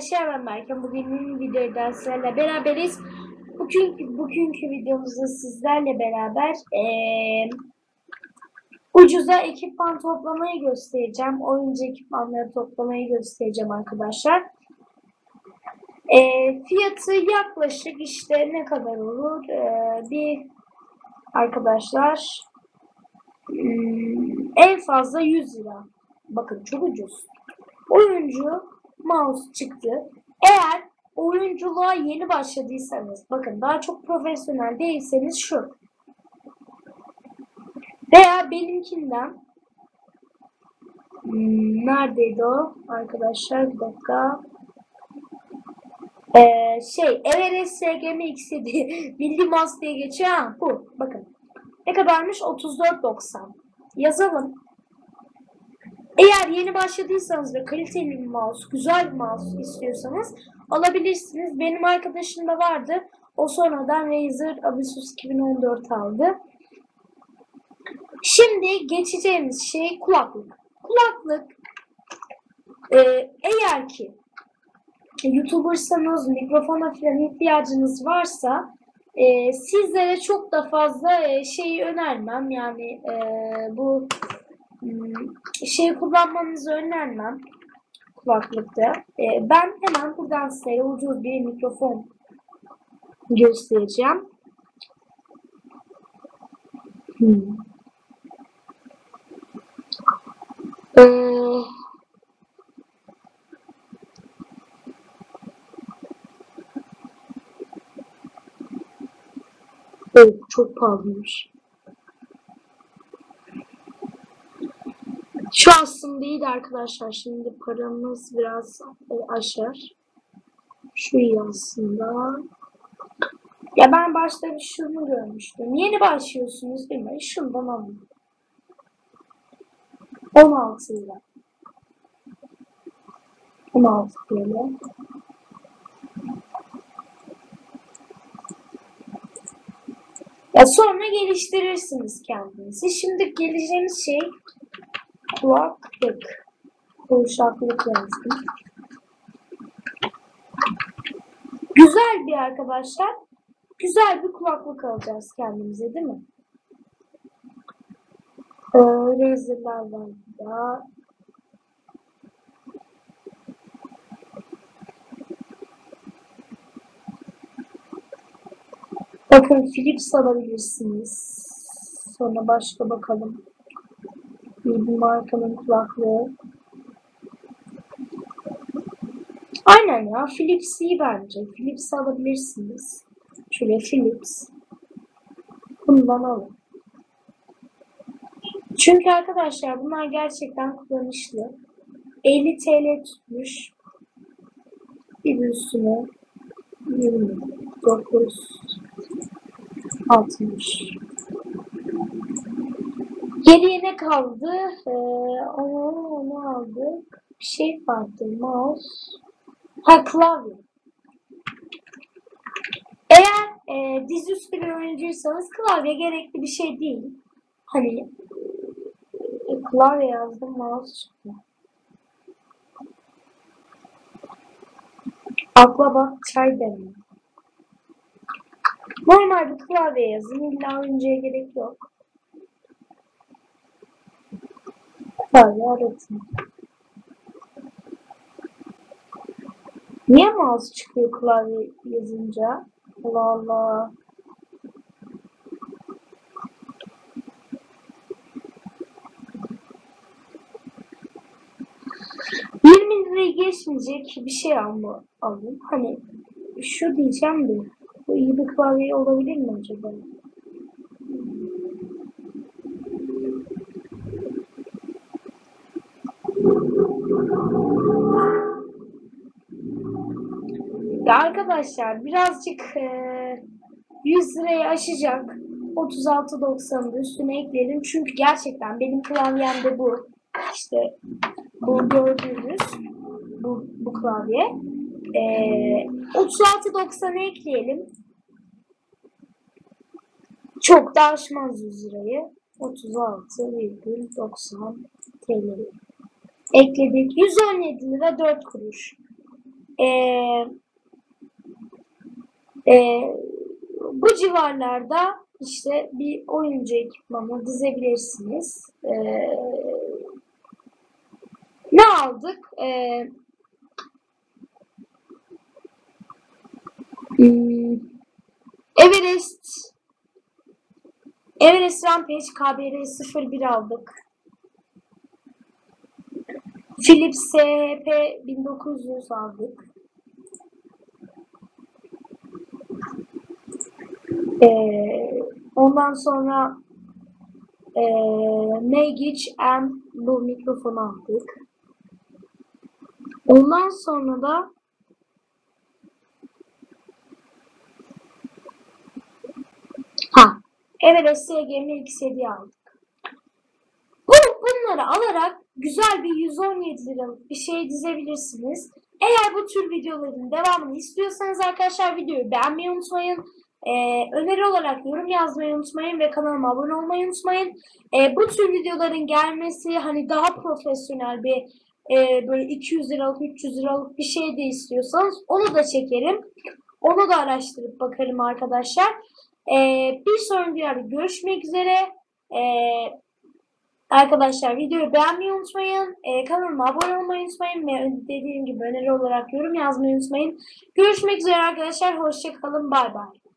arkadaşlar ben Berkan. Bugünün videoda sizlerle beraberiz. Bugün, bugünkü videomuzda sizlerle beraber eee, ucuza ekipman toplamayı göstereceğim. Oyuncu ekipmanları toplamayı göstereceğim arkadaşlar. Eee, fiyatı yaklaşık işte ne kadar olur? Eee, bir arkadaşlar hmm, en fazla 100 lira. Bakın çok ucuz oyuncu mouse çıktı. Eğer oyunculuğa yeni başladıysanız, bakın daha çok profesyonel değilseniz şu. Veya benimkinden hmm, neredeydi o arkadaşlar bir dakika. Ee, şey Everest SGM X7 Milli Mouse diye geçiyor ha bu bakın. Ne kadarmış? 34.90. Yazalım. Eğer yeni başladıysanız ve kaliteli bir mouse, güzel bir mouse istiyorsanız alabilirsiniz. Benim arkadaşım da vardı. O sonradan Razer Asus 2014 aldı. Şimdi geçeceğimiz şey kulaklık. Kulaklık e, eğer ki YouTuber'sanız mikrofona falan ihtiyacınız varsa e, sizlere çok da fazla e, şeyi önermem. Yani e, bu şey kullanmanızı önermem kulaklıkta. Ee, ben hemen buradan size ucuz bir mikrofon göstereceğim. Hmm. Ee, oh, çok pahalıymış. Şu iyiydi arkadaşlar. Şimdi paramız biraz e, aşar. Şu iyi aslında. Ya ben başta bir şunu görmüştüm. Yeni başlıyorsunuz değil mi? Şundan alın. 16 lira. 16 lira. Ya sonra geliştirirsiniz kendinizi. Şimdi geleceğimiz şey kulaklık. Kuşaklık yazdım. Güzel bir arkadaşlar. Güzel bir kulaklık alacağız kendimize değil mi? Ee, Razer'lar var burada. Bakın Philips alabilirsiniz. Sonra başka bakalım. Bir markanın kulaklığı. Aynen ya Philips iyi bence. Philips alabilirsiniz. Şöyle Philips. Bundan alın. Çünkü arkadaşlar bunlar gerçekten kullanışlı. 50 TL tutmuş. Bir üstüne 29 60 Geriye ne kaldı? Ee, onu, onu aldık. Bir şey vardı. Mouse. Ha klavye. Eğer e, dizüstü bir oyuncuysanız klavye gerekli bir şey değil. Hani e, klavye yazdım mouse çıktı. Akla bak çay demle. Normal bir klavye yazın. İlla oyuncuya gerek yok. Aratın. Niye mouse çıkıyor klavye yazınca? Allah Allah. Liraya geçmeyecek bir şey alma alın. Hani şu diyeceğim de bu iyi bir klavye olabilir mi acaba? Ya arkadaşlar birazcık e, 100 lirayı aşacak. 36.90'ın üstüne ekleyelim. Çünkü gerçekten benim klavyemde bu. İşte bu gördüğünüz bu, bu klavye. E, 36.90'a ekleyelim. Çok da aşmaz 100 lirayı. 36,90 TL. Ekledik. 117 lira 4 kuruş. e, e, bu civarlarda işte bir oyuncu ekipmanı dizebilirsiniz. E, ne aldık? E, hmm, Everest Everest Rampage KBR 01 aldık. Philips SHP 1900 aldık. Ee, ondan sonra e, Magic and bu mikrofonu aldık. Ondan sonra da ha Everest SGM X7 aldık. Bu, bunları alarak güzel bir 117 liralık bir şey dizebilirsiniz. Eğer bu tür videoların devamını istiyorsanız arkadaşlar videoyu beğenmeyi unutmayın. Ee, öneri olarak yorum yazmayı unutmayın ve kanalıma abone olmayı unutmayın. Ee, bu tür videoların gelmesi hani daha profesyonel bir e, böyle 200 liralık 300 liralık bir şey de istiyorsanız onu da çekerim. Onu da araştırıp bakarım arkadaşlar. Ee, bir sonraki videoda görüşmek üzere. Ee, arkadaşlar videoyu beğenmeyi unutmayın. Ee, kanalıma abone olmayı unutmayın. Ve dediğim gibi öneri olarak yorum yazmayı unutmayın. Görüşmek üzere arkadaşlar. Hoşçakalın. Bay bay.